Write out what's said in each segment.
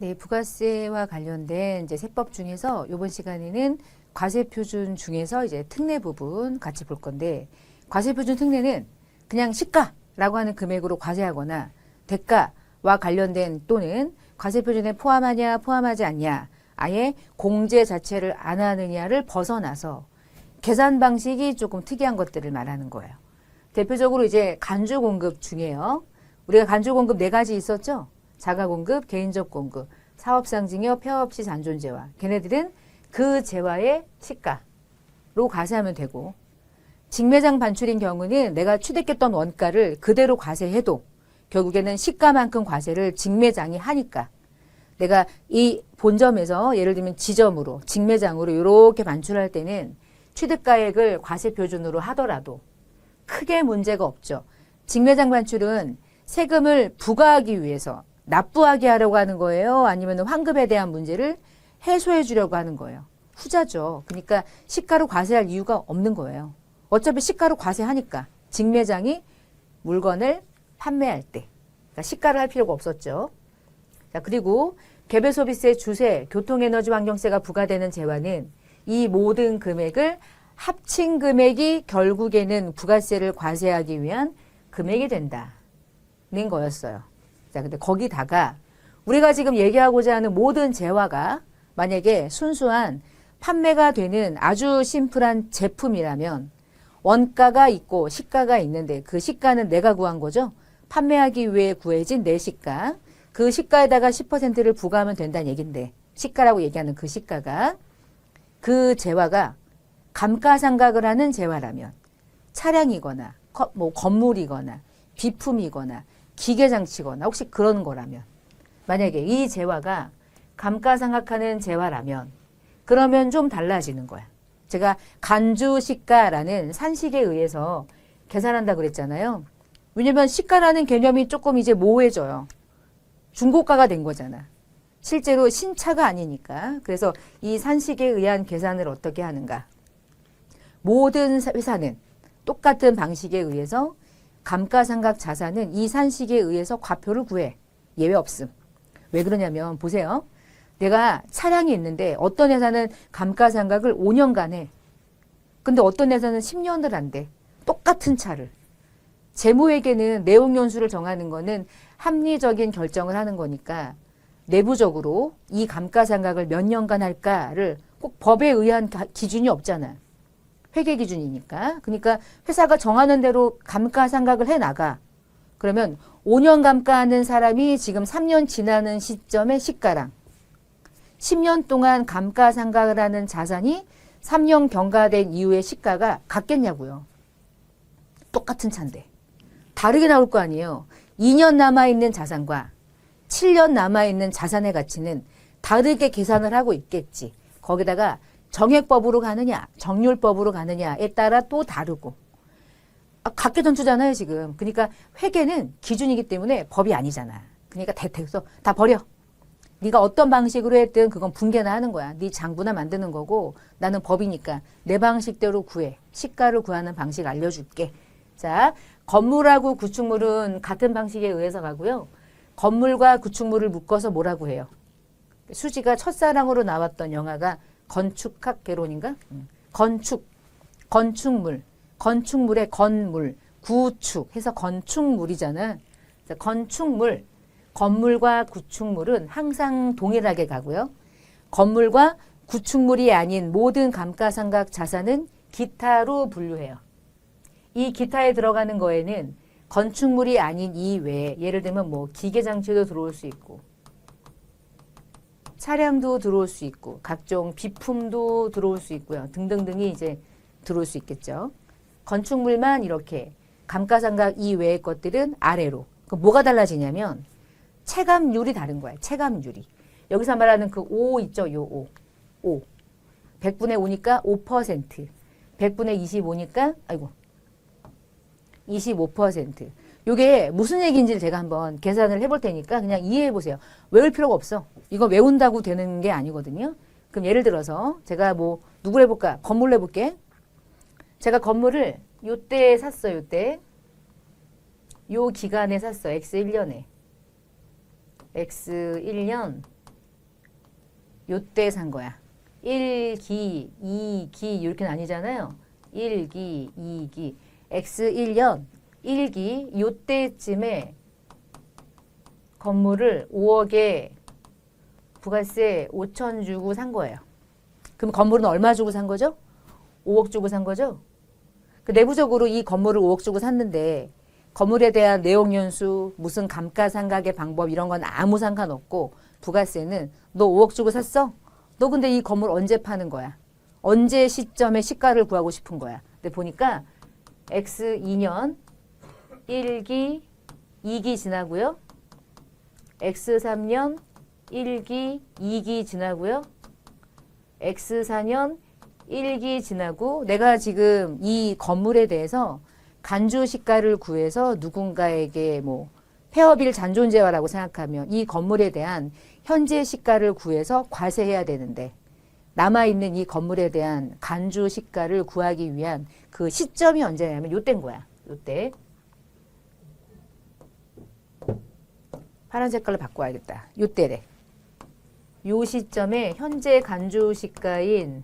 네, 부가세와 관련된 이제 세법 중에서 이번 시간에는 과세 표준 중에서 이제 특례 부분 같이 볼 건데 과세 표준 특례는 그냥 시가라고 하는 금액으로 과세하거나 대가와 관련된 또는 과세 표준에 포함하냐 포함하지 않냐 아예 공제 자체를 안 하느냐를 벗어나서 계산 방식이 조금 특이한 것들을 말하는 거예요. 대표적으로 이제 간주 공급 중에요. 우리가 간주 공급 네 가지 있었죠. 자가 공급, 개인적 공급, 사업상 증여, 폐업시 잔존재화. 걔네들은 그 재화의 시가로 과세하면 되고 직매장 반출인 경우는 내가 취득했던 원가를 그대로 과세해도 결국에는 시가만큼 과세를 직매장이 하니까 내가 이 본점에서 예를 들면 지점으로 직매장으로 이렇게 반출할 때는 취득가액을 과세 표준으로 하더라도 크게 문제가 없죠. 직매장 반출은 세금을 부과하기 위해서 납부하게 하려고 하는 거예요? 아니면 환급에 대한 문제를 해소해 주려고 하는 거예요? 후자죠. 그러니까 시가로 과세할 이유가 없는 거예요. 어차피 시가로 과세하니까 직매장이 물건을 판매할 때 그러니까 시가를 할 필요가 없었죠. 자, 그리고 개별 소비세, 주세, 교통에너지 환경세가 부과되는 재화는 이 모든 금액을 합친 금액이 결국에는 부가세를 과세하기 위한 금액이 된다는 거였어요. 자, 근데 거기다가 우리가 지금 얘기하고자 하는 모든 재화가 만약에 순수한 판매가 되는 아주 심플한 제품이라면 원가가 있고 시가가 있는데 그 시가는 내가 구한 거죠. 판매하기 위해 구해진 내 시가. 그 시가에다가 10%를 부과하면 된다는 얘긴데 시가라고 얘기하는 그 시가가 그 재화가 감가상각을 하는 재화라면 차량이거나 거- 뭐 건물이거나 비품이거나 기계 장치거나 혹시 그런 거라면 만약에 이 재화가 감가상각하는 재화라면 그러면 좀 달라지는 거야. 제가 간주시가라는 산식에 의해서 계산한다 그랬잖아요. 왜냐면 시가라는 개념이 조금 이제 모호해져요. 중고가가 된 거잖아. 실제로 신차가 아니니까. 그래서 이 산식에 의한 계산을 어떻게 하는가. 모든 회사는 똑같은 방식에 의해서 감가상각 자산은 이 산식에 의해서 과표를 구해. 예외 없음. 왜 그러냐면 보세요. 내가 차량이 있는데 어떤 회사는 감가상각을 5년간 해. 근데 어떤 회사는 10년을 한대. 똑같은 차를. 재무회계는 내용 연수를 정하는 거는 합리적인 결정을 하는 거니까 내부적으로 이 감가상각을 몇 년간 할까를 꼭 법에 의한 가- 기준이 없잖아. 회계 기준이니까. 그러니까 회사가 정하는 대로 감가상각을 해 나가. 그러면 5년 감가하는 사람이 지금 3년 지나는 시점의 시가랑 10년 동안 감가상각을 하는 자산이 3년 경과된 이후의 시가가 같겠냐고요. 똑같은 차인데. 다르게 나올 거 아니에요. 2년 남아있는 자산과 7년 남아있는 자산의 가치는 다르게 계산을 하고 있겠지. 거기다가 정액법으로 가느냐, 정률법으로 가느냐에 따라 또 다르고. 아, 각계 전투잖아요, 지금. 그러니까 회계는 기준이기 때문에 법이 아니잖아. 그러니까 대택서 다 버려. 네가 어떤 방식으로 했든 그건 분개나 하는 거야. 네 장부나 만드는 거고 나는 법이니까 내 방식대로 구해. 시가를 구하는 방식 알려줄게. 자, 건물하고 구축물은 같은 방식에 의해서 가고요. 건물과 구축물을 묶어서 뭐라고 해요? 수지가 첫사랑으로 나왔던 영화가 건축학 개론인가? 음. 건축, 건축물, 건축물의 건물, 구축 해서 건축물이잖아. 건축물, 건물과 구축물은 항상 동일하게 가고요. 건물과 구축물이 아닌 모든 감가상각 자산은 기타로 분류해요. 이 기타에 들어가는 거에는 건축물이 아닌 이 외에 예를 들면 뭐 기계 장치도 들어올 수 있고 차량도 들어올 수 있고 각종 비품도 들어올 수 있고요. 등등등이 이제 들어올 수 있겠죠. 건축물만 이렇게 감가상각 이외의 것들은 아래로. 그 뭐가 달라지냐면 체감률이 다른 거야. 체감률이. 여기서 말하는 그 5 있죠. 요 5. 5. 100분의 5니까 5%. 100분의 25니까 아이고. 25%. 요게 무슨 얘기인지를 제가 한번 계산을 해볼 테니까 그냥 이해해 보세요. 외울 필요가 없어. 이거 외운다고 되는 게 아니거든요. 그럼 예를 들어서 제가 뭐 누구를 해볼까? 건물을 해볼게. 제가 건물을 요때 샀어, 요때. 요 기간에 샀어, X1년에. X1년 요때 산 거야. 1기, 2기 이렇게 나뉘잖아요. 1기, 2기. X 1년 1기 요때쯤에 건물을 5억에 부가세 5천 주고 산 거예요. 그럼 건물은 얼마 주고 산 거죠? 5억 주고 산 거죠? 그 내부적으로 이 건물을 5억 주고 샀는데 건물에 대한 내용 연수, 무슨 감가상각의 방법 이런 건 아무 상관없고 부가세는 너 5억 주고 샀어? 너 근데 이 건물 언제 파는 거야? 언제 시점에 시가를 구하고 싶은 거야? 근데 보니까 X 2년 1기, 2기 지나고요. X 3년 1기, 2기 지나고요. X 4년 1기 지나고 내가 지금 이 건물에 대해서 간주 시가를 구해서 누군가에게 뭐 폐업일 잔존재화라고 생각하면 이 건물에 대한 현재 시가를 구해서 과세해야 되는데 남아있는 이 건물에 대한 간주 시가를 구하기 위한 그 시점이 언제냐면 요때인 거야. 요때. 파란 색깔로 바꿔야겠다. 요때래. 요 시점에 현재 간주 시가인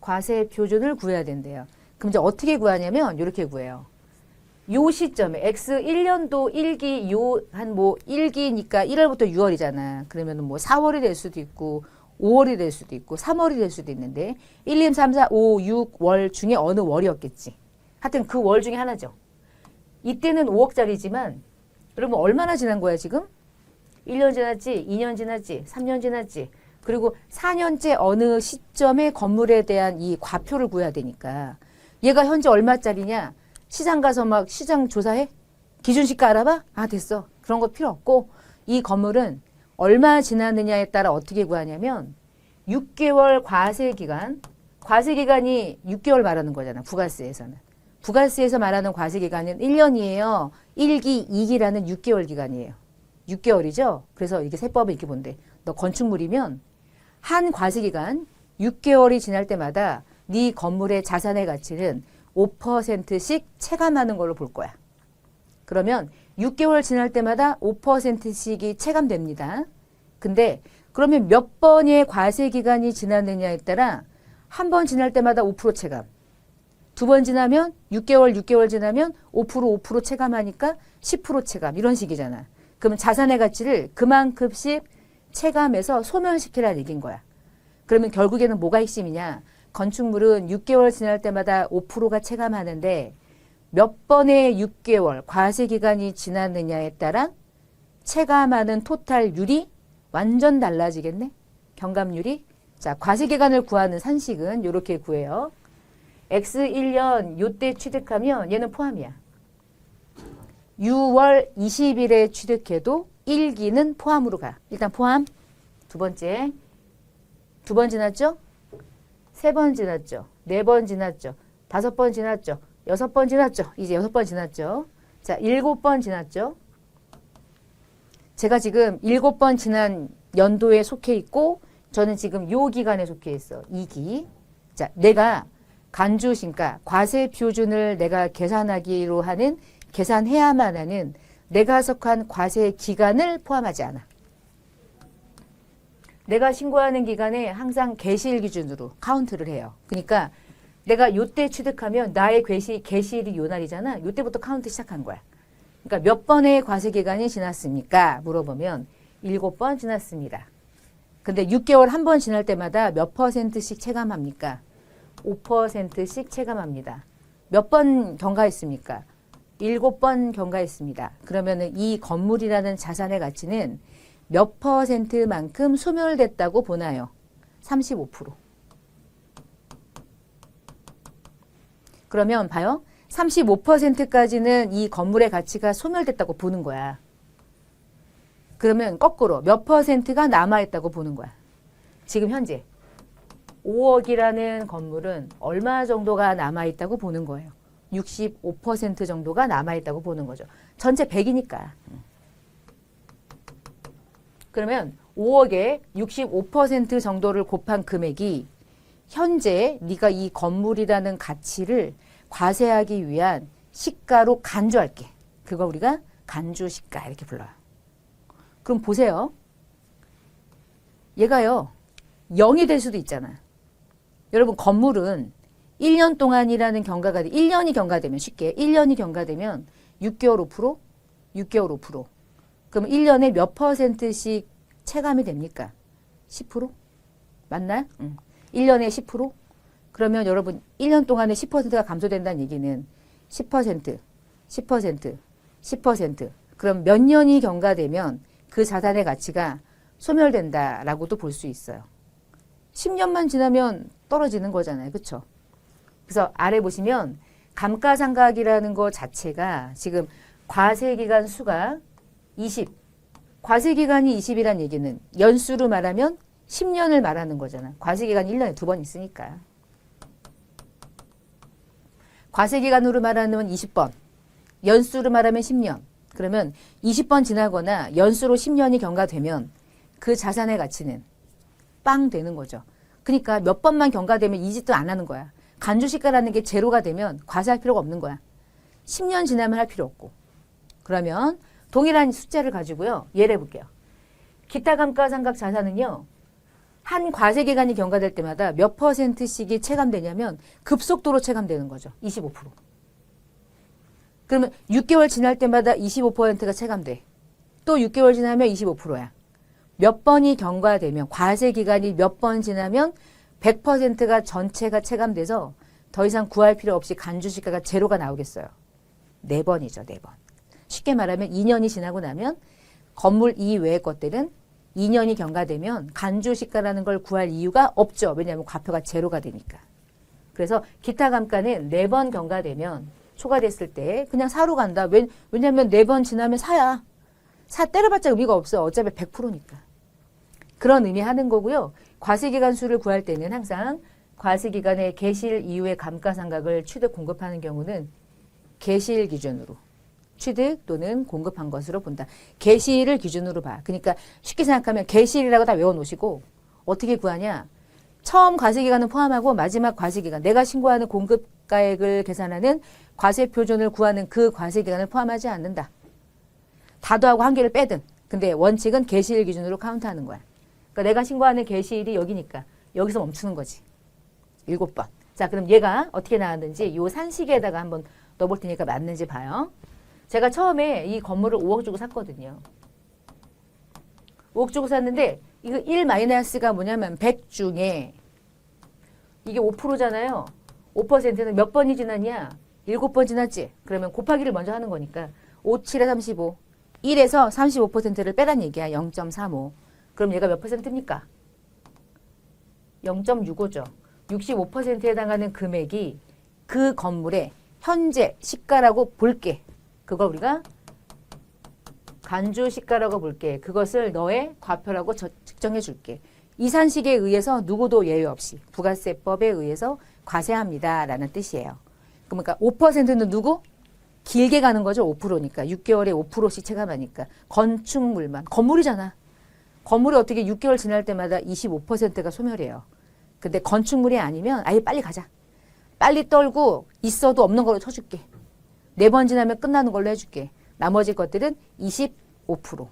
과세 표준을 구해야 된대요. 그럼 이제 어떻게 구하냐면 이렇게 구해요. 요 시점에 X 1년도 1기 요 한 뭐 1기니까 1월부터 6월이잖아. 그러면은 뭐 4월이 될 수도 있고 5월이 될 수도 있고 3월이 될 수도 있는데 1, 2, 3, 4, 5, 6월 중에 어느 월이었겠지. 하여튼 그 월 중에 하나죠. 이때는 5억짜리지만 그러면 얼마나 지난 거야 지금? 1년 지났지, 2년 지났지, 3년 지났지. 그리고 4년째 어느 시점에 건물에 대한 이 과표를 구해야 되니까 얘가 현재 얼마짜리냐? 시장 가서 막 시장 조사해? 기준시가 알아봐? 아 됐어. 그런 거 필요 없고 이 건물은 얼마 지났느냐에 따라 어떻게 구하냐면 6개월 과세 기간, 과세 기간이 6개월 말하는 거잖아. 부가세에서는. 부가세에서 말하는 과세 기간은 1년이에요. 1기, 2기라는 6개월 기간이에요. 6개월이죠. 그래서 이게 세법을 이렇게 본대. 너 건축물이면 한 과세 기간 6개월이 지날 때마다 네 건물의 자산의 가치는 5%씩 체감하는 걸로 볼 거야. 그러면 6개월 지날 때마다 5%씩이 체감됩니다. 근데 그러면 몇 번의 과세 기간이 지났느냐에 따라 한 번 지날 때마다 5% 체감. 두 번 지나면 6개월, 6개월 지나면 5% 5% 체감하니까 10% 체감 이런 식이잖아. 그러면 자산의 가치를 그만큼씩 체감해서 소멸시키라는 얘기인 거야. 그러면 결국에는 뭐가 핵심이냐? 건축물은 6개월 지날 때마다 5%가 체감하는데 몇 번의 6개월 과세 기간이 지났느냐에 따라 체감하는 토탈률이 완전 달라지겠네. 경감률이. 자, 과세 기간을 구하는 산식은 이렇게 구해요. X 1년 요때 취득하면 얘는 포함이야. 6월 20일에 취득해도 1기는 포함으로 가. 일단 포함. 두 번째. 두 번 지났죠? 세 번 지났죠? 네 번 지났죠? 다섯 번 지났죠? 여섯 번 지났죠? 이제 여섯 번 지났죠? 자, 일곱 번 지났죠? 제가 지금 일곱 번 지난 연도에 속해 있고 저는 지금 요 기간에 속해 있어. 2기. 자, 내가 간주 신가 과세 표준을 내가 계산하기로 하는 계산해야만 하는 내가 속한 과세 기간을 포함하지 않아. 내가 신고하는 기간에 항상 개시일 기준으로 카운트를 해요. 그러니까 내가 요때 취득하면 나의 개시, 개시일이 요 날이잖아. 요때부터 카운트 시작한 거야. 그러니까 몇 번의 과세 기간이 지났습니까? 물어보면 일곱 번 지났습니다. 근데 6개월 한 번 지날 때마다 몇 퍼센트씩 체감합니까? 5%씩 체감합니다. 몇 번 경과했습니까? 일곱 번 경과했습니다. 그러면은 이 건물이라는 자산의 가치는 몇 퍼센트만큼 소멸됐다고 보나요? 35%. 그러면 봐요. 35%까지는 이 건물의 가치가 소멸됐다고 보는 거야. 그러면 거꾸로 몇 퍼센트가 남아있다고 보는 거야. 지금 현재 5억이라는 건물은 얼마 정도가 남아있다고 보는 거예요. 65% 정도가 남아있다고 보는 거죠. 전체 100이니까. 그러면 5억에 65% 정도를 곱한 금액이 현재 네가 이 건물이라는 가치를 과세하기 위한 시가로 간주할게. 그거 우리가 간주 시가 이렇게 불러요. 그럼 보세요. 얘가요. 0이 될 수도 있잖아. 여러분 건물은 1년 동안이라는 경과가 돼. 1년이 경과되면 쉽게 1년이 경과되면 6개월 5%, 6개월 5%. 그럼 1년에 몇 퍼센트씩 체감이 됩니까? 10%? 맞나요? 응. 1년에 10%? 그러면 여러분 1년 동안에 10%가 감소된다는 얘기는 10%, 10%, 10%. 그럼 몇 년이 경과되면 그 자산의 가치가 소멸된다라고도 볼 수 있어요. 10년만 지나면 떨어지는 거잖아요. 그렇죠? 그래서 아래 보시면 감가상각이라는 것 자체가 지금 과세기간 수가 20. 과세기간이 20이란 얘기는 연수로 말하면 10년을 말하는 거잖아. 과세기간 1년에 두 번 있으니까. 과세기간으로 말하면 20번. 연수로 말하면 10년. 그러면 20번 지나거나 연수로 10년이 경과되면 그 자산의 가치는 빵 되는 거죠. 그러니까 몇 번만 경과되면 이 짓도 안 하는 거야. 간주시가라는 게 제로가 되면 과세할 필요가 없는 거야. 10년 지나면 할 필요 없고. 그러면 동일한 숫자를 가지고요. 예를 해볼게요. 기타 감가상각 자산은요. 한 과세 기간이 경과될 때마다 몇 퍼센트씩이 체감되냐면 급속도로 체감되는 거죠. 25%. 그러면 6개월 지날 때마다 25%가 체감돼. 또 6개월 지나면 25%야. 몇 번이 경과되면 과세 기간이 몇 번 지나면 100%가 전체가 체감돼서 더 이상 구할 필요 없이 간주시가가 제로가 나오겠어요. 네 번이죠, 네 번. 쉽게 말하면 2년이 지나고 나면 건물 이외의 것들은 2년이 경과되면 간주시가라는 걸 구할 이유가 없죠. 왜냐하면 과표가 제로가 되니까. 그래서 기타 감가는 네 번 경과되면 초과됐을 때 그냥 사로 간다. 왜, 왜냐하면 네 번 지나면 사야. 사 때려봤자 의미가 없어요. 어차피 100%니까. 그런 의미 하는 거고요. 과세기간 수를 구할 때는 항상 과세기간의 개실 이후의 감가상각을 취득 공급하는 경우는 개실 기준으로 취득 또는 공급한 것으로 본다. 개시를 기준으로 봐. 그러니까 쉽게 생각하면 개시이라고 다 외워놓으시고 어떻게 구하냐? 처음 과세기간은 포함하고 마지막 과세기간 내가 신고하는 공급가액을 계산하는 과세 표준을 구하는 그 과세기간을 포함하지 않는다. 다도하고 한 개를 빼든. 근데 원칙은 개시일 기준으로 카운트하는 거야. 그러니까 내가 신고하는 개시일이 여기니까 여기서 멈추는 거지. 일곱 번. 자, 그럼 얘가 어떻게 나왔는지 요 산시계에다가 한번 넣어볼 테니까 맞는지 봐요. 제가 처음에 이 건물을 5억 주고 샀거든요. 5억 주고 샀는데 이거 1 마이너스가 뭐냐면 100 중에 이게 5%잖아요. 5%는 몇 번이 지났냐? 7번 지났지? 그러면 곱하기를 먼저 하는 거니까 5, 7에 35. 1에서 35%를 빼란 얘기야. 0.35. 그럼 얘가 몇 퍼센트입니까? 0.65죠. 65%에 해당하는 금액이 그 건물의 현재 시가라고 볼게. 그걸 우리가 간주 시가라고 볼게. 그것을 너의 과표라고 저- 측정해 줄게. 이산식에 의해서 누구도 예외 없이 부가세법에 의해서 과세합니다라는 뜻이에요. 그러니까 5%는 누구? 길게 가는 거죠. 5%니까. 6개월에 5%씩 체감하니까. 건축물만. 건물이잖아. 건물이 어떻게 6개월 지날 때마다 25%가 소멸해요. 근데 건축물이 아니면 아예 빨리 가자. 빨리 떨고 있어도 없는 걸로 쳐줄게. 네 번 지나면 끝나는 걸로 해줄게. 나머지 것들은 25%.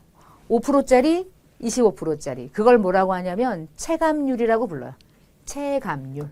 5%짜리, 25%짜리. 그걸 뭐라고 하냐면 체감률이라고 불러요. 체감률.